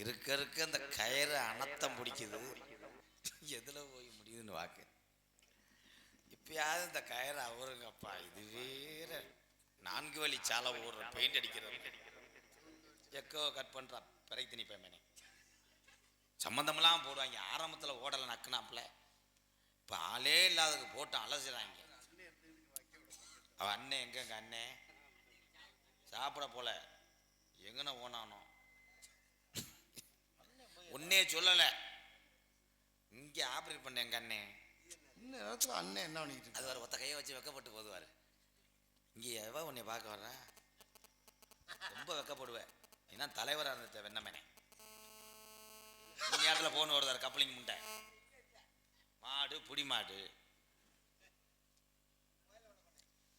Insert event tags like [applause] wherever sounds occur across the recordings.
இருக்க இருக்க இந்த கயிறு அனத்தம் பிடிக்குது எதில் போய் முடியுதுன்னு வாக்கு. இப்பயாவது இந்த கயிறு அவருங்கப்பா இது வேற. நான்கு வழி சாலை ஓடுற பெயிண்ட் அடிக்கிற எக்கோ கட் பண்ணுறா பிறகு திணிப்பேன் சம்மந்தமெல்லாம் போடுவாங்க. ஆரம்பத்தில் ஓடலை நக்குனாப்புல. இப்போ ஆளே இல்லாததுக்கு போட்டு அலசுறாங்க. அவன் அண்ணன் எங்க எங்க அண்ணன் சாப்பிட போல. எங்கன ஓனானோ உன்னே சொல்லல. இங்க ஆப்ரேட் பண்ண எங்க அண்ணன் இந்த நேரத்துல அண்ணன் என்ன பண்ணிக்கிட்டு அது வர ஒத்த கையை வச்சு வெக்கப்பட்டு போதுவாரு. இங்க எவ உன்னை பார்க்க வர்ற? ரொம்ப வெக்கப்படுவேன் ஏன்னா தலைவராக இருந்த வெண்ணமேனே நேரத்தில் போன் வருதாரு கப்ளிங் முண்டை மாடு புடி மாடு.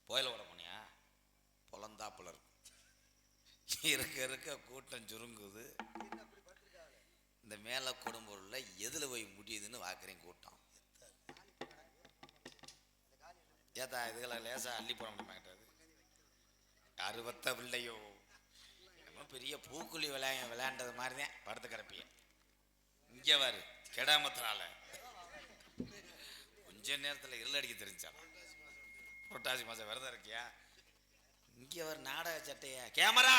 புயல ஓட போனியா? பொலந்தாப்புல இருக்கும் இருக்க இருக்க கூட்டம் சுருங்குது. இந்த மேலே கொடும்பொருள்ல எதில் போய் முடியுதுன்னு பார்க்குறேன் கூட்டம். ஏதா இதுகளை லேசாக அள்ளி போட மாட்டாது அறுபத்த பிள்ளையோ. என்னமோ பெரிய பூக்குழி விளையா விளையாண்டது மாதிரி தான் படுத்து கிடப்பிய. இங்கே வரு கெடாமத்தினால. கொஞ்ச நேரத்தில் இருள் அடிக்க தெரிஞ்சாலும். புரட்டாசி மாதம் விரதம் இருக்கியா? இங்கே வர நாடக சட்டையா? கேமரா!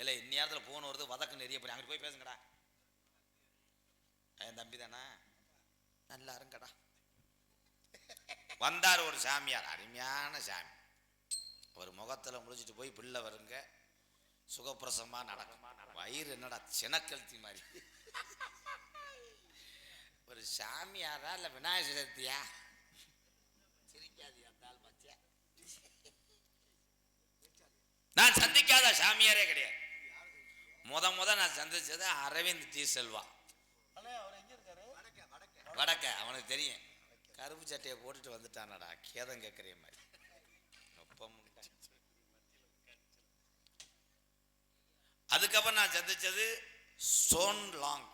இல்லை இந்நேரத்தில் ஃபோன் வருது வதக்கு நிறைய போய் அங்கிட்டு போய் பேசுங்கடா. என் தம்பி தானே? நல்லா இருங்கடா. வந்தார் ஒரு சாமியார் அருமையான சாமி. ஒரு முகத்தில் முடிச்சுட்டு போய் பிள்ளை வருங்க. சுகப்பிரசமாக நடக்கும். வயிறு என்னடா சினக்கழுத்தி மாதிரி. ஒரு சாமியாரா இல்லை விநாயகர் சதுர்த்தியா? சிரிக்காது அந்த நான் சந்திக்காத சாமியாரே கிடையாது. முத முத நான் சந்திச்சது அரவிந்த் டி செல்வா. அண்ணே அவர் எங்க இருக்காரு? வடக்க அவனுக்கு தெரியும். கருப்பு சட்டையை போட்டுட்டு வந்துட்டானடா கேதம் கேட்குற மாதிரி. அதுக்கப்புறம் நான் சந்திச்சது சோன் லாங்.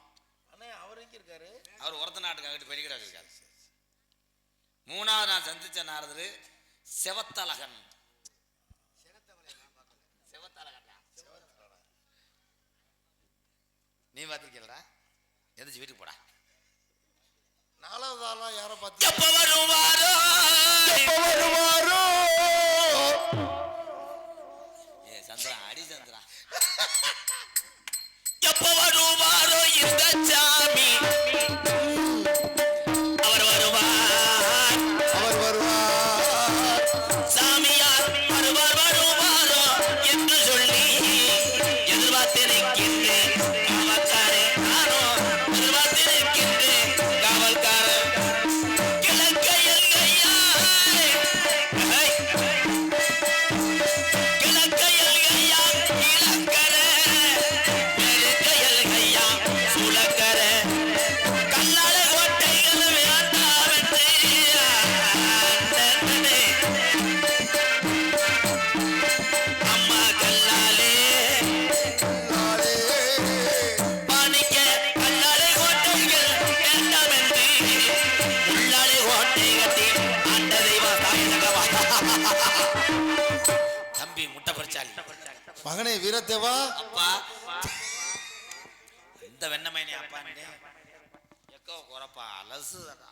அவர் எங்க இருக்காரு? அவர் ஒருத்த நாட்டுக்கு அங்கிட்டு பெரியகடா இருக்காரு. மூணாவது நான் சந்திச்ச நாரதர் செவத்தழகன் நீ பார்த்திருக்கீங்களா எந்திரிச்சு வீட்டுக்கு போடா. நாலாவது ஆளா யாரை பார்த்து எப்ப வருவாரோ? வருவாரோ? ஏ சந்திரா அடி சந்திரா. [laughs] எப்ப வருவாரோ இந்த சாமி? வீரத்தேவா அப்பா இந்த வெண்ணமைனே அப்பா எக்கோ குறப்பா அலசுதடா.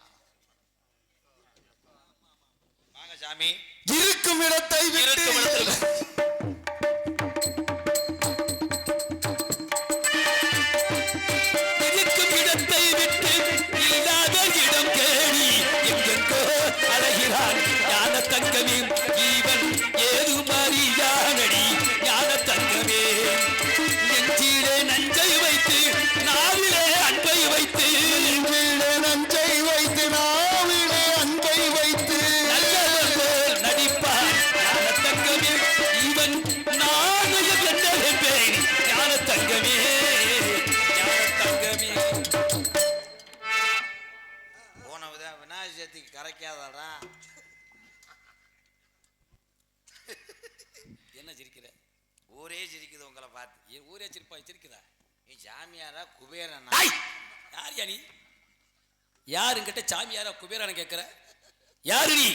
வாங்க சாமி. இருக்கும் இடத்தை விட்டு ஊரே சிரிக்குது உங்களை பார்த்து. என் ஊரே சிரிப்பா சிரிக்குதா? நீ சாமியாரா குபேரனா! யார் யா நீ? யாருங்கிட்ட சாமியாரா குபேரான கேட்கிற? யாரு நீ?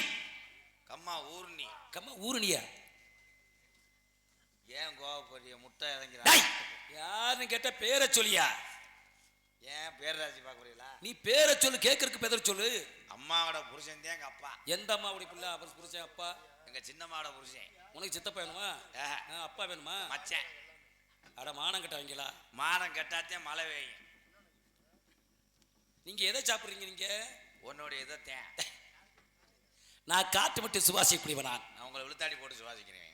கம்மா ஊர்னி கம்மா ஊருனியா ஏன் கோவப்படுறிய? முட்டை டேய்! இறங்கிறான் யாருன்னு கேட்ட பேரை சொல்லியா? ஏன் பேரராசி பார்க்குறீங்களா? நீ பேரை சொல்லு கேட்கறதுக்கு பேரை சொல்லு. அம்மாவோட புருஷன் தான் எங்க அப்பா. எந்த அம்மாவுடைய பிள்ளை? புருஷன் அப்பா? எங்க சின்னம்மாவோட புருஷன். உனக்கு சித்தப்பா வேணுமா? அப்பா வேணுமா? மச்சான். அட மானம் கட்டவங்களா மானம் கட்டாத்தே மழை பெய்யும். நீங்க எதை சாப்பிடுறீங்க நீங்க? உன்னோட இதைத்தேன் நான் காட்டு மட்டும் சுவாசிக்கூடியவன் நான். நான் உங்களை விழுத்தாடி போட்டு சுவாசிக்கிறேன்.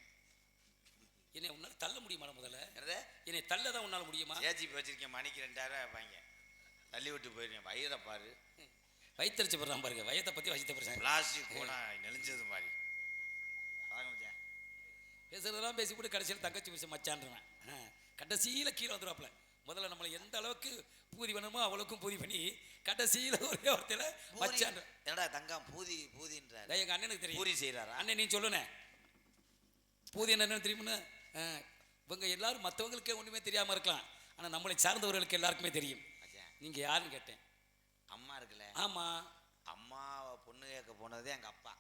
என்னை உன்னால தள்ள முடியுமா முதல்ல? என்னது? என்னை தள்ள தான் உன்னால முடியுமா? ஏஜிபி வச்சிருக்கேன் மணிக்கு ரெண்டாயிரம் வைப்பாங்க தள்ளி விட்டு போயிருக்கேன் வயிறை பாரு. வயிற்றுச்சு போடுறான் பாருங்க. வயத்தை பத்தி வயிற்று போடுறேன் பிளாஸ்டிக் போனா நெளிஞ்சது மாதிரி. பேசுறதெல்லாம் பேசி கடைசியில் தங்கச்சி விஷயம் மச்சான்றவன். கடைசியில கீழே வந்துடுவாப்புல முதல்ல நம்மளை எந்த அளவுக்கு பூதி வேணுமோ அவ்வளவுக்கும் பூதி பண்ணி கடைசியில ஒரே வார்த்தையில மச்சான் என்னடா தங்கம் பூதி பூதின்றாரு. டேய், எங்க அண்ணனுக்கு தெரியும். பூரி செய்யறாரா அண்ணன் நீ சொல்லுனே பூதி என்னன்னு தெரியுமுன்னு இவங்க எல்லாரும் மற்றவங்களுக்கே ஒண்ணுமே தெரியாம இருக்கலாம். ஆனா நம்மளை சார்ந்தவர்களுக்கு எல்லாருக்குமே தெரியும். மச்சான் நீங்க யாருன்னு கேட்டேன். அம்மா இருக்குல்ல. ஆமா. அம்மாவை பொண்ணு கேட்க போனதே எங்க அப்பா.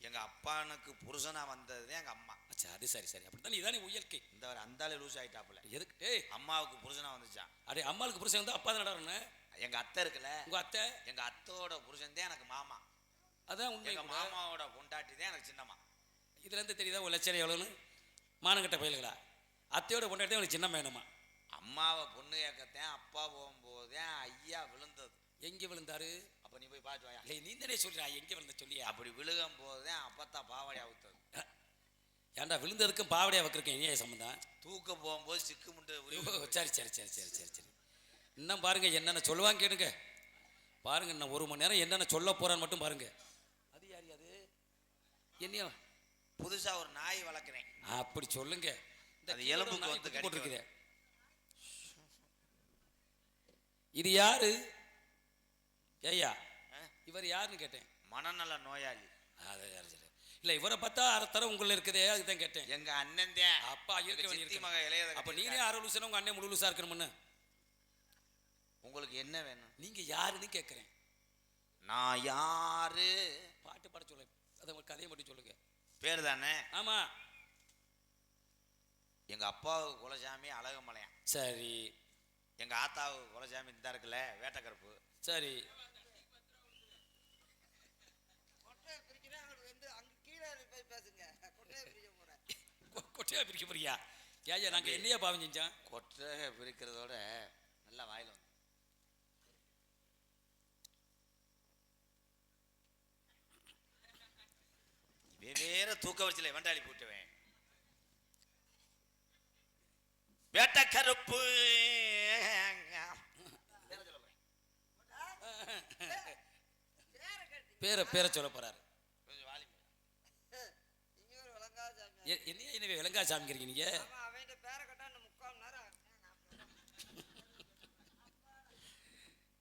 எங்க அப்பானுக்கு புருஷனா வந்தது எங்க அம்மா. அச்சா அது சரி சரி. அப்படித்தான் இதானே இயற்கை. இந்த ஒரு அந்தாலே லூஸ் ஆயிட்டாப்புல. எதுக்கு? டேய். அம்மாவுக்கு புருஷனா வந்துச்சான் அடே அம்மாளுக்கு புருஷன் வந்து அப்பா தான் நடறணும் எங்க அத்தை இருக்குல்ல. உங்க அத்தை? எங்க அத்தோட புருஷன் தான் எனக்கு மாமா. அதான் உண்மை. எங்க கூட. மாமாவோட பொண்டாட்டி தான் எனக்கு சின்னம்மா. இதுல இருந்து தெரியுதா ஒரு லட்சம் எவ்வளோன்னு மானங்கட்ட பயல்களா அத்தையோட கொண்டாடி உனக்கு சின்ன வேணுமா? அம்மாவை பொண்ணு கேட்கத்தேன் அப்பா போகும்போதே ஐயா விழுந்தது. எங்க விழுந்தாரு? அப்ப நீ போய் பார்த்து வாயா. நீ தானே சொல்றா? எங்க விழுந்த சொல்லியா? அப்படி விழுகும் போதே அப்பத்தா பாவாடி அவுத்தது ஏன்டா விழுந்ததுக்கும் பாவடையா வைக்கிறேன் இனிய சம்பந்தம்? தூக்க போகும்போது சிக்கு உருவி சரி சரி சரி சரி சரி சரி. இன்னும் பாருங்க என்னென்ன சொல்லுவாங்க கேளுங்க. பாருங்க இன்னும் ஒரு மணி நேரம் என்னென்ன சொல்ல போறான்னு மட்டும் பாருங்க. அது யார் அது? என்னையா? புதுசா ஒரு நாய் வளர்க்குறேன். அப்படி சொல்லுங்க. இந்த எலும்புக்கு வந்து. இது யாரு? ஆ? இவர் யாருன்னு கேட்டேன். மனநல நோயாளி. அது இல்லை இவரை பார்த்தா தரம் உங்களை இருக்குதே அதுதான் கேட்டேன். எங்க அண்ணன் தான். அப்பா இளையத அப்ப அரை லூசனா உங்க அண்ணன் முழு லூசா இருக்கணும்னு? உங்களுக்கு என்ன வேணும்? நீங்க யாருன்னு கேட்குறேன். நான் யாரு? பாட்டு பாட சொல்ல. அதை கதையை மட்டும் சொல்லுங்க. பேர் தானே? ஆமா. எங்க அப்பாவுக்கு குலசாமி அழகுமலையான். சரி. எங்க ஆத்தாவுக்கு குலசாமி இந்த இருக்குல்ல வேட்டக்கருப்பு. சரி கொட்டையை பிரிக்கிறேன் அவர் வந்து அங்க கீழே போய் பேசுங்க கொட்டையை பிரிக்க போறேன் கொ- கொட்டையா பிரிக்க போறியா? ஏய்யா நாங்க என்னையா பாவம் செஞ்சோம்? கொட்டை பிரிக்கிறதோட நல்லா வாயில வந்து. இவன் வேற தூக்க வச்சுல வெண்டாளி போட்டுவேன். பேரை கேட்டீங்க பேரை பேரை சொல்ல போறாரு கொஞ்சம் வாலி நீங்க ஒரு விளங்காத சாமி எ- என்னையா எனவே விளங்கா சாமிக்கிறீங்க நீங்க?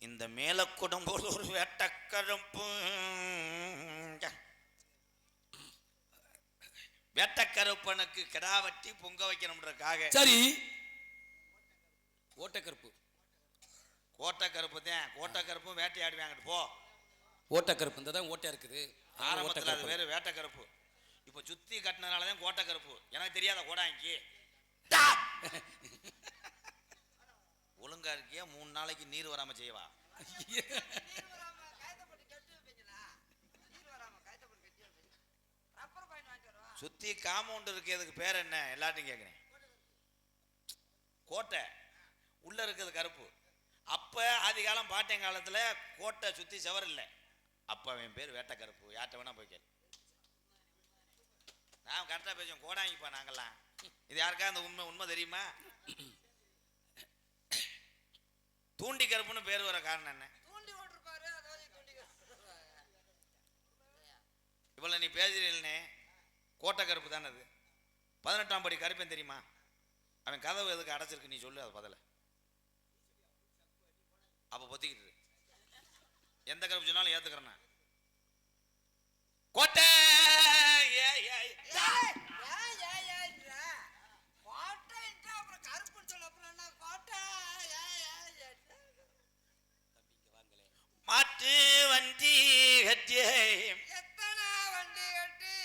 இந்த மேலக்குடம் போல ஒரு வேட்டக்கருப்பு வேட்டக்கருப்பனுக்கு கிடா வெட்டி பொங்க வைக்கணும்ன்றக்காக சரி. ஓட்டக்கருப்பு. கோட்டக்கருப்பு தான். கோட்டக்கருப்பும் வேட்டையாடுவாங்க போ. ஓட்டக்கருப்பு இந்த தான் ஓட்டையா இருக்குது. ஆரம்பத்தில் அது ஓட்டக்கருப்பு. வேறு வேட்டக்கருப்பு இப்போ சுத்தி கட்டினதுனால தான் கோட்டக்கருப்பு எனக்கு தெரியாத கோடாங்கி ஒழுங்கா இருக்கியா? மூணு நாளைக்கு நீர் வராம செய்வா. சுத்தி காம்பவுண்ட் இருக்கிறதுக்கு பேர் என்ன? எல்லாத்தையும் கேட்குறேன் கோட்டை. உள்ள இருக்கிறது கருப்பு. அப்ப ஆதி காலம் பாட்டியன் காலத்துல கோட்டை சுத்தி செவர் இல்லை அப்ப அவன் பேர் வேட்டை கருப்பு. யார்கிட்ட வேணா போய் கேளு. நான் கரெக்டா பேசுவோம் கோடாங்கிப்பா நாங்கெல்லாம். இது யாருக்கா அந்த உண்மை உண்மை தெரியுமா? தூண்டி கருப்புன்னு பேர் வர காரணம் என்ன? இவ்வளவு நீ பேசுறீல்னே. கோட்டை கருப்பு தானே அது. பதினெட்டாம் படி கருப்பேன் தெரியுமா? அவன் கதவு எதுக்கு அடைச்சிருக்கு? நீ சொல்லு அது பதில. அப்ப பொத்திக்கிட்டு. எந்த கருப்பு சொன்னாலும் ஏத்துக்கிறேன் நான். கோட்டை! ஏ? மாட்டு வண்டி கட்டியே எத்தனை வண்டி கட்டி?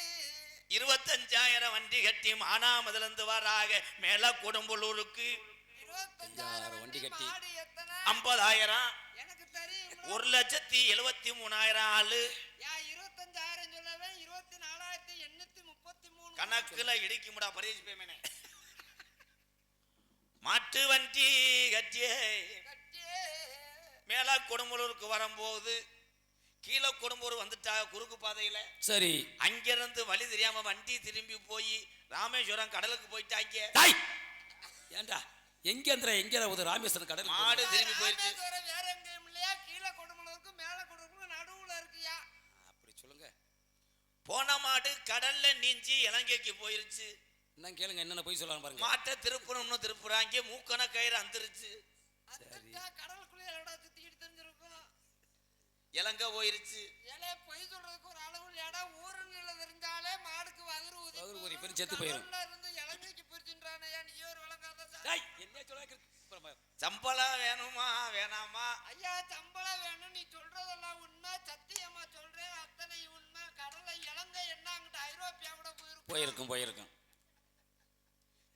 இருபத்தஞ்சாயிரம் வண்டி கட்டி மானாமதுலேருந்து வராக மேல கொடும்பலூருக்கு. வண்டி வண்டி கட்டி. ஐம்பதாயிரம். எனக்கு தெரியும். ஒரு லட்சத்தி எழுவத்தி மூணாயிரம் ஆளு. கணக்குல இடிக்க முடியா பரிசு பேமனே மாட்டு வண்டி கட்டியே. மேல கொடும்பலூருக்கு வரும்போது கீழே கொடும்பூர் வந்துட்டா குறுக்கு பாதையில. சரி. அங்கிருந்து வழி தெரியாம வண்டி திரும்பி போய் ராமேஸ்வரம் கடலுக்கு போயிட்டாங்க. ஏண்டா? எங்க எங்க ராமேஸ்வரம் கடல் மாடு திரும்பி போயிருச்சு ராமேஸ்வரம் வேற எங்கேயும் இல்லையா கீழே கொடுமலருக்கு மேல கொடுமலும் நடுவுல இருக்கியா அப்படி சொல்லுங்க போன மாடு கடல்ல நீஞ்சி இலங்கைக்கு போயிருச்சு. இன்னும் கேளுங்க என்னென்ன போய் சொல்லலாம் பாருங்க. மாட்டை திருப்பணும்னு திருப்புறாங்க மூக்கன கயிறு அந்துருச்சு. இலங்கை போயிருச்சு. ஏலே பொய் சொல்றதுக்கு ஒரு அளவு இல்லையாடா ஊருன்னு தெரிஞ்சாலே மாடுக்கு வகுறு ஊதி வகுறு ஊதி பெரு செத்து போயிரும். கடல்ல இருந்து இலங்கைக்கு பிரிச்சுன்றானே நீ ஒரு விளங்காத. டாய் என்ன சொல்ல சம்பளம் வேணுமா வேணாமா? ஐயா சம்பளம் வேணும். நீ சொல்றதெல்லாம் உண்மை. சத்தியமா சொல்றேன். அத்தனை உண்மை போயிருக்கும். போயிருக்கும்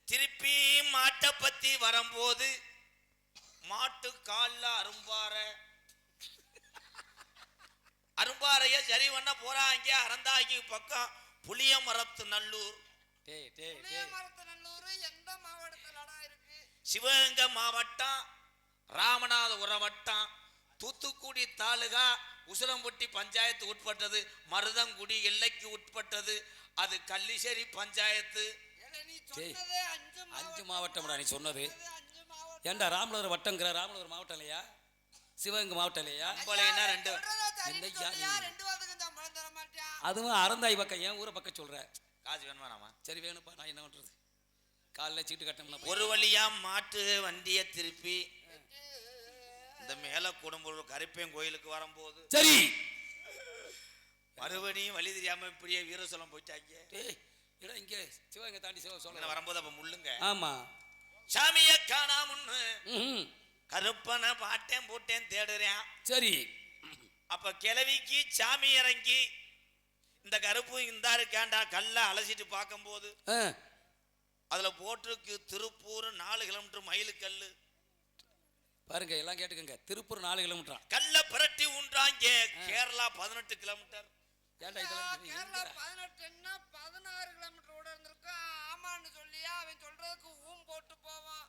திருப்பி மாட்டை பத்தி வரும்போது மாட்டு கால்ல அரும்பார அரும்பாறைய சரி பண்ண போறாங்க அறந்தாங்கி பக்கம் புளிய மரத்து நல்லூர் சிவகங்கை மாவட்டம் ராமநாதபுரம் வட்டம் தூத்துக்குடி தாலுகா உசிலம்பட்டி பஞ்சாயத்து உட்பட்டது மருதங்குடி எல்லைக்கு உட்பட்டது அது கள்ளிசேரி பஞ்சாயத்து. அஞ்சு மாவட்டம்டா நீ சொன்னது. ஏண்டா ராமநாதபுரம் வட்டங்கிற ராமநாதபுரம் மாவட்டம் இல்லையா? சிவகங்கை மாவட்டம் இல்லையா? அம்பளைன்னா ரெண்டு? அதுவும் அறந்தாய் பக்கம் ஏன் ஊரை பக்கம் சொல்ற. காசு வேணுமானாமா சரி வேணுப்பா நான் என்ன பண்றது? காலைல சீட்டு கட்டணும்னா போய். ஒரு வழியா மாட்டு வண்டியை திருப்பி இந்த மேல குடும்பம் கருப்பேன் கோயிலுக்கு வரும்போது சரி. மறுபடியும் வழி தெரியாம இப்படியே வீரசலம் போயிட்டாங்க. இடம் இங்க சிவகங்கை தாண்டி சிவ இங்க சொல்ல வரும்போது அப்ப முள்ளுங்க? ஆமா. சாமிய காணாமுன்னு. கருப்பனை பாட்டேன் போட்டேன் தேடுறேன். சரி. அப்ப கிழவிக்கு சாமி இறங்கி இந்த கருப்பு இந்தா இருக்காண்டா கல்ல அலசிட்டு பார்க்கும்போது ஆ, அதுல போட்டிருக்கு திருப்பூர் நாலு கிலோமீட்டர் மயிலு கல்லு பாருங்க எல்லாம் கேட்டுக்கங்க. திருப்பூர் நாலு கிலோமீட்டரா கல்ல புரட்டி உண்டாங்க கேரளா பதினெட்டு கிலோமீட்டர் கேரளா? பதினெட்டுன்னா பதினாறு கிலோமீட்டர் கூட ஆமான்னு சொல்லியா அவன் சொல்றதுக்கு ஊம் போட்டு போவான்.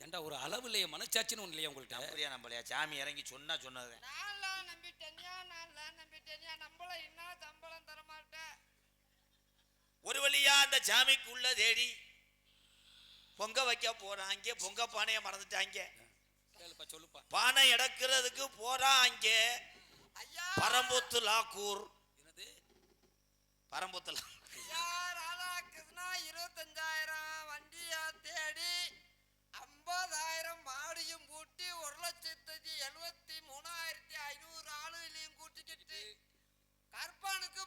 ஏன்டா ஒரு அளவு இல்லையே மனச்சாட்சின்னு ஒண்ணு இல்லையா உங்கள்கிட்ட? அப்படியா நம்மளையா சாமி இறங்கி சொன்னா சொன்னது. நான்லாம் நம்பிட்டேன்யா நான்லாம் நம்பிட்டேன்யா. நம்மள என்ன சம்பளம் தர மாட்டேன் ஒரு வழியா அந்த சாமிக்குள்ள தேடி பொங்க வைக்க போறாங்க பொங்க பானையை மறந்துட்டாங்க. பானை எடுக்கிறதுக்கு போறாங்க. ஐயா! பரம்புத்து லாக்கூர் என்னது? பரம்புத்து ராதாகிருஷ்ணா இருபத்தஞ்சாயிரம் வண்டியா தேடி ஐம்பதாயிரம் மாடியும் கூட்டி ஒரு லட்சத்தி எழுபத்தி மூணாயிரத்தி ஐநூறு ஆளுகளையும் கூட்டிக்கிட்டு கற்பானுக்கு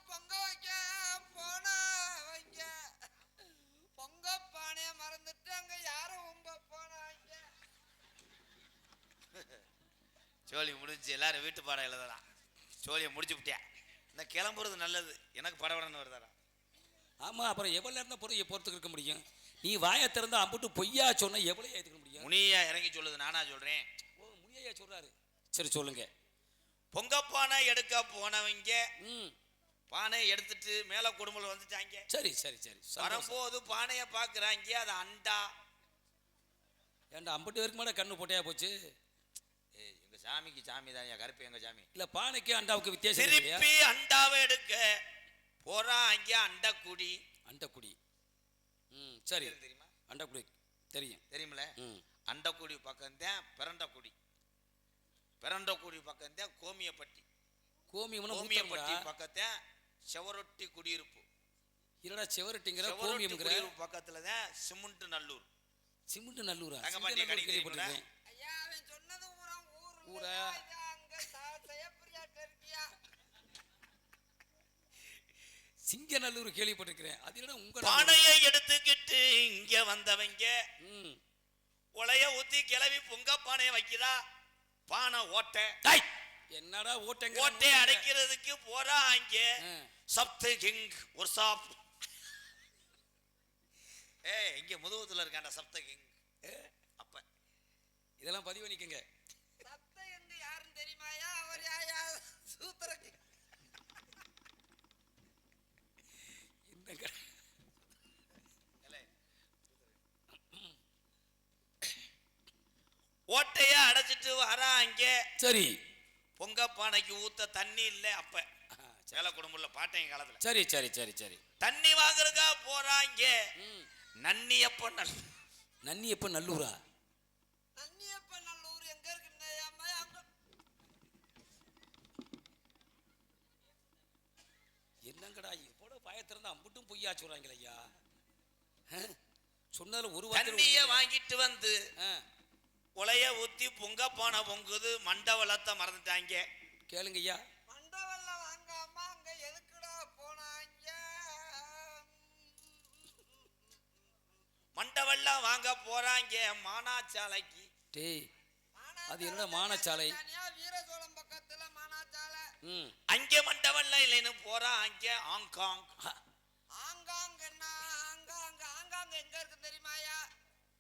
சோழி முடிஞ்சு எல்லாரும் வீட்டு பாடம் எழுதலாம் சோழியை முடிச்சு விட்டியா? இந்த கிளம்புறது நல்லது. எனக்கு படபடன்னு வருதாடா. ஆமா அப்புறம் எவ்வளவு நேரம் பொறுத்து பொறுத்துக்கு இருக்க முடியும்? நீ வாயை திறந்தா அம்புட்டு பொய்யா சொன்னா எவ்வளவு ஏத்துக்க முடியும்? முனியா இறங்கி சொல்லுது நானா சொல்றேன். ஓ முனியா சொல்றாரு. சரி சொல்லுங்க. பொங்க பானை எடுக்க போனவங்க ம். பானை எடுத்துட்டு மேல குடும்பம் வந்துட்டாங்க. சரி சரி சரி. வரும்போது பானையை பாக்குறாங்க அது அண்டா. ஏன்டா அம்பட்டு பேருக்கு மேலே கண்ணு போட்டையா போச்சு? சாமிக்கு சாமி தான் கருப்பு எங்க சாமி இல்ல பானைக்கு அண்டாவுக்கு வித்தியாசம் திருப்பி அண்டாவை எடுக்க. போறாங்க அண்டக்குடி. அண்டக்குடி. ம் சரி. தெரியுமா? அண்டக்குடி தெரியும். தெரியுமில அண்டக்குடி பக்கம் தான் பிறண்டக்குடி பிறண்டக்குடி பக்கம் தான் கோமியப்பட்டி. கோமியம்னு கோமியப்பட்டி பக்கத்தான் செவரொட்டி குடியிருப்பு. இல்லடா செவரட்டிங்கிற செவரொட்டி கோமியம்ங்கிற? பக்கத்துல தான் சிமெண்ட் நல்லூர். சிமெண்ட் நல்லூரா? கேள்விப்பட்டிருக்கேன். அங்க இருக்கியா சிங்கநல்லூர் கேள்விப்பட்டிருக்கிறேன். அது என்னடா உங்க பானையை எடுத்துக்கிட்டு இங்க வந்தவங்க. உலைய ஊத்தி கிளவி பொங்க பானையை வைக்கிறா பானை ஓட்டை. என்னடா ஓட்டங்க ஓட்டை அடைக்கிறதுக்கு போறாங்க சப்த கிங் ஒரு சாப். ஏய் இங்க முதுகுத்துல இருக்காண்டா சப்த கிங். அப்ப. இதெல்லாம் பதிவு பண்ணிக்கங்க சூத்திரக்கு இந்த ஓட்டைய அடைச்சிட்டு வரா அங்க. சரி. பொங்க பானைக்கு ஊத்த தண்ணி இல்ல அப்ப. வேலை குடும்பம்ல பாட்டைங்க காலத்துல. சரி சரி சரி சரி. தண்ணி வாங்குறதுக்கா போறாங்க ம். நன்னி அப்ப நல் நன்னி எப்ப நல்லூரா நன்னியப்ப நல்லூர் எங்க இருக்குன்னு அம்மா அங்க என்னங்கடா இவ்வளோ பயத்திருந்தா அம்புட்டும் பொய்யா சொல்றாங்களே ஐயா? சொன்னதுல ஒரு தண்ணிய வாங்கிட்டு வந்து உலைய ஊத்தி பொங்க பானை பொங்குது மண்டவளத்தை மறந்துட்டாங்க. கேளுங்க ஐயா. மண்டவல்ல வாங்காம அங்க எதுக்குடா போனாங்க? மண்டவெல்லாம் வாங்க போறாங்க மானாச்சாலைக்கு. டேய் அது என்னடா மானச்சாலை? அங்கே மண்டவெல்லாம் இல்லைன்னு போறா அங்க ஹாங்காங் ஆங்காங்கன்னா ஆங்காங்க ஆங்காங்க எங்க இருக்கு தெரியுமாயா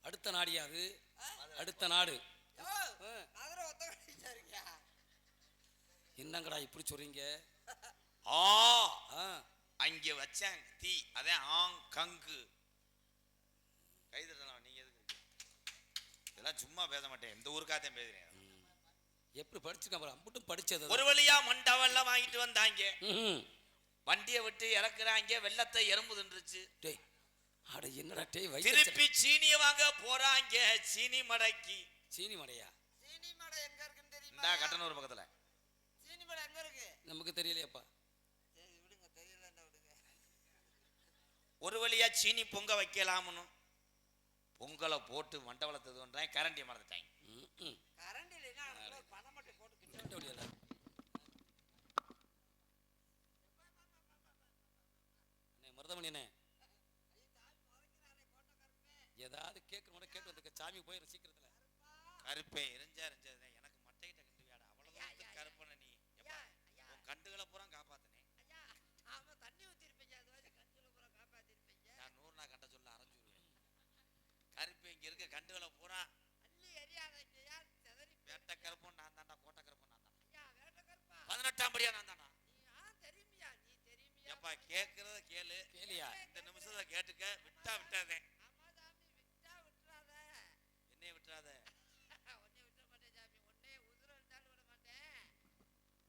அடுத்த நாடியாது அடுத்த நாடு. என்னங்கடா இப்படி சொல்றீங்க? ஆ அங்க வச்சேன் தீ. அதான் ஆங் கங்கு. கைதட்டலாம் நீங்க எதுக்கு? இதெல்லாம் சும்மா பேச மாட்டேன். இந்த ஊருக்காத்தையும் பேசுறேன் எப்படி படிச்சிருக்கேன் அம்புட்டும் படிச்சது ஒரு வழியா மண்டவெல்லாம் வாங்கிட்டு வந்தாங்க. ம் வண்டியை விட்டு இறக்குறாங்க. வெள்ளத்தை எறும்பு தின்றுச்சு. டேய் அட என்னடா டேய் வயிற்று திருப்பி சீனிய வாங்க போறாங்க. சீனி மடைக்கு. சீனி மடையா? சீனி மடை எங்க இருக்குன்னு இந்தா தெரியுமா கட்டணூர் பக்கத்துல. சீனி மடை எங்க இருக்கு? நமக்கு தெரியலையேப்பா. சரி விடுங்க. தெரியலன்னா விடுங்க. ஒரு வழியா சீனி பொங்க வைக்கலாம்னு. பொங்கலை போட்டு மண்டவளத்ததுன்றாங்க கரண்டியை மறந்துட்டாங்க ம் ம் கரண்ட் இல்லைன்னா அதுக்குள்ள ஒரு பணம் மட்டும் கிட்ட முடியல அண்ணே மருதமணி அண்ணே. ஏதாவது கேட்குற மாதிரி கேட்டு வந்துக்க. சாமி போயிடும் சீக்கிரத்துல. கருப்பே எரிஞ்சா எரிஞ்சது. எனக்கு மட்டைகிட்ட கண்டு வியாடா. அவ்வளவுதான் கருப்பன நீ. கண்டுகளை பூரா காப்பாத்தினே. ஆமா தண்ணி ஊத்திருப்பீங்க. அது மாதிரி கஞ்சில பூரா காப்பாத்திருப்பீங்க. நான் நூறு நாள் கண்ட சொல்ல அரைஞ்சுருவேன் கருப்பு இங்க இருக்க கண்டுகளை பூரா அள்ளி எரியாதைங்கய்யா செதறி வேட்ட கருப்பும் நான் தாண்டா கோட்டை கருப்பும் நான் தாண்டா ஐயா வேட்ட கருப்பா பதினெட்டாம் படியா நான் தாண்டா நீ ஆ தெரியுமியா நீ எப்பா கேட்கறத கேளு. கேளியா? இந்த நிமிஷத்தை கேட்டுக்க விட்டா விட்டாதே. ஆமா சாமி விட்டா விட்டுறாத என்னைய விட்டுறாத [laughs] உன்னை விட்டுற மாட்டேன் சாமி உன்னை உதிர இருந்தாலும் விட மாட்டேன்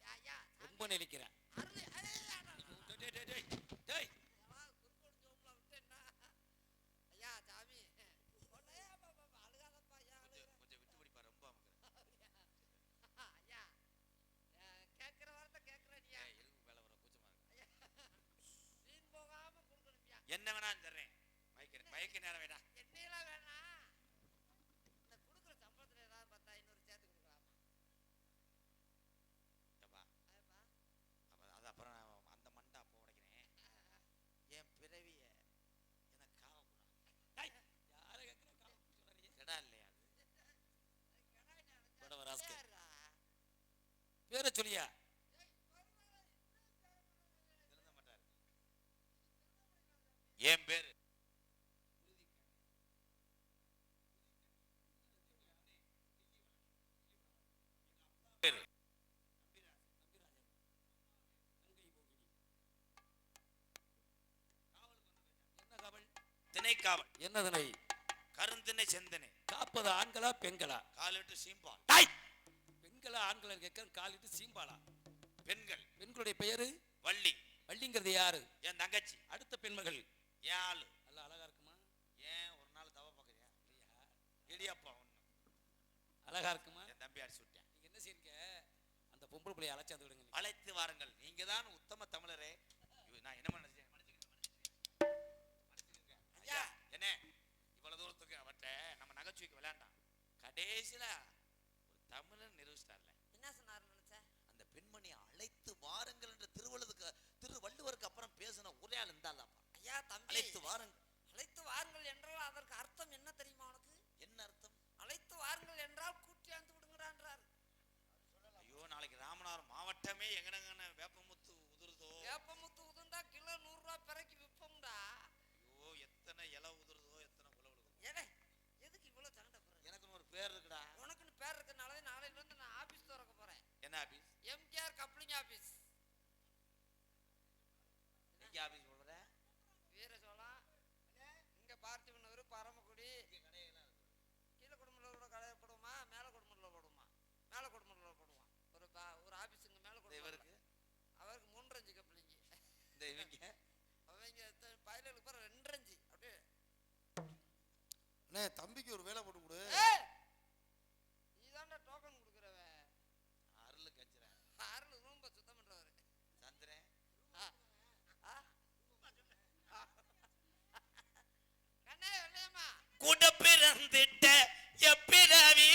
ஐயா ரொம்ப நினைக்கிறேன் அருள் ஐயா டேய் டேய் டேய் டேய் குறுக்கோடு ஜோம்ல விட்டேன்னா ஐயா சாமி உன்னையா பாப்பா அழுகாதப்பா ஐயா கொஞ்சம் கொஞ்சம் விட்டு பிடிப்பா ரொம்ப அமுக்குற. ஐயா கேட்கிற வார்த்தை கேட்கிறனியா ஏய், எதுக்கு மேல வர கூச்சமா இருக்கு வீண் போகாம கொடுக்கணும்யா என்ன வேணாலும் தர்றேன். மயக்க மயக்க நேரம் வேடா என்னையெல்லாம் வேணாம் இந்த கொடுக்குற சம்பளத்துல ஏதாவது பார்த்தா இன்னொரு சேர்த்து கொடுக்கலாமா? அது அப்புறம் நான் அந்த மண்டை அப்போ உடைக்கிறேன். என் பிறவிய எனக்கு டேய் யாரை கேட்குற சொல்றீங்க கெடா இல்லையா அது. பேரை சொல்லியா? திணைக்காவல் என்னதனை? கருந்திணை செந்தனை. காப்பது ஆண்களா பெண்களா? காலிட்டு சீம்பால் டாய்! பெண்களா ஆண்களா கேட்க காலிட்டு சீம்பாளா? பெண்கள். பெண்களுடைய பெயரு? வள்ளி. வள்ளிங்கிறது யாரு? என் தங்கச்சி. அடுத்த பெண்மகள்? என் ஆளு. நல்ல அழகா இருக்குமா? ஏன் ஒரு நாள் தவ பார்க்குறியா? இடியப்பா ஒன்று அழகா இருக்குமா? என் தம்பி அடிச்சு விட்டேன். நீங்க என்ன செய்றீங்க? அந்த பொம்பளை பிள்ளைய அழைச்சாந்து விடுங்க. அழைத்து வாருங்கள். நீங்க தான் உத்தம தமிழரே. நான் என்ன நினைச்சேன் கடைசியில ஒரு தமிழன் நிரூபிச்சிட்டார்ல. என்ன சொன்னாரு நினைச்ச? அந்த பெண்மணி அழைத்து வாருங்கள் என்ற திருவள்ளுவருக்கு திருவள்ளுவருக்கு அப்புறம் பேசின ஒரே ஆள் இருந்தாலாப்பா ஐயா தம்பி. அழைத்து வாருங்கள். அழைத்து வாருங்கள் என்றால் அதற்கு அர்த்தம் என்ன தெரியுமா? அண்ணே தம்பிக்கு ஒரு வேலை போட்டு கொடு. நீ தாண்டா டோக்கன் கொடுக்குறவ. அருள் கச்சுற அருள் ரொம்ப சுத்தம் பண்றவரு. சந்திரன். கூட பிறந்துட்ட எப்பிறவி?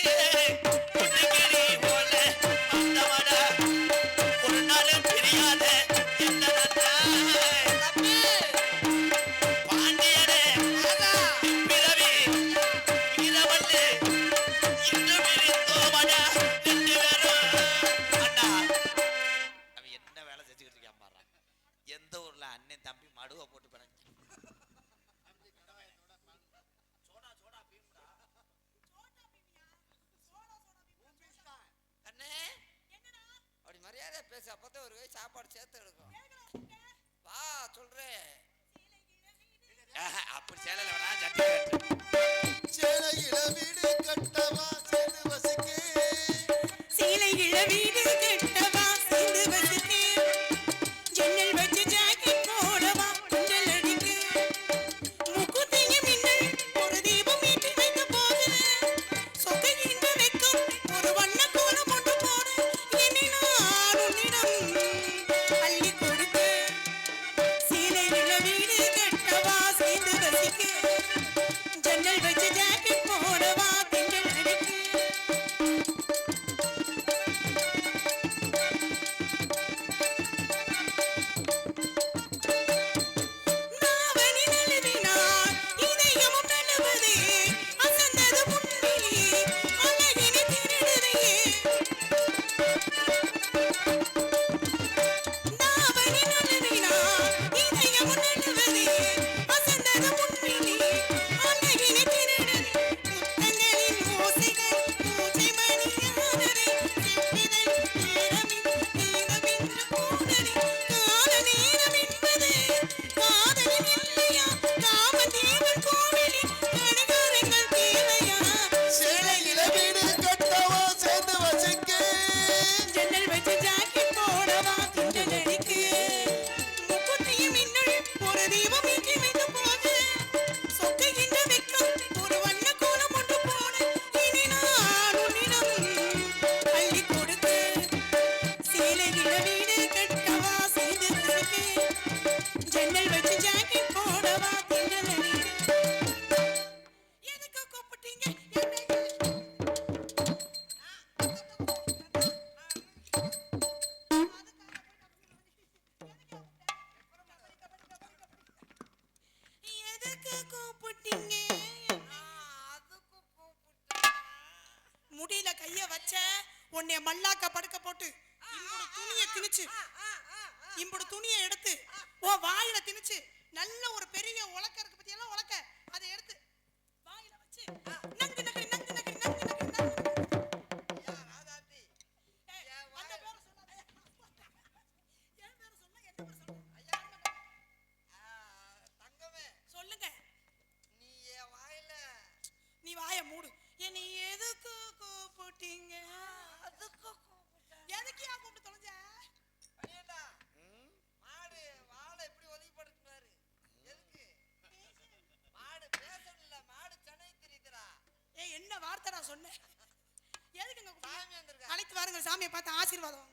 estaba por cierto, அந்த சாமியை பார்த்து ஆசீர்வாதம்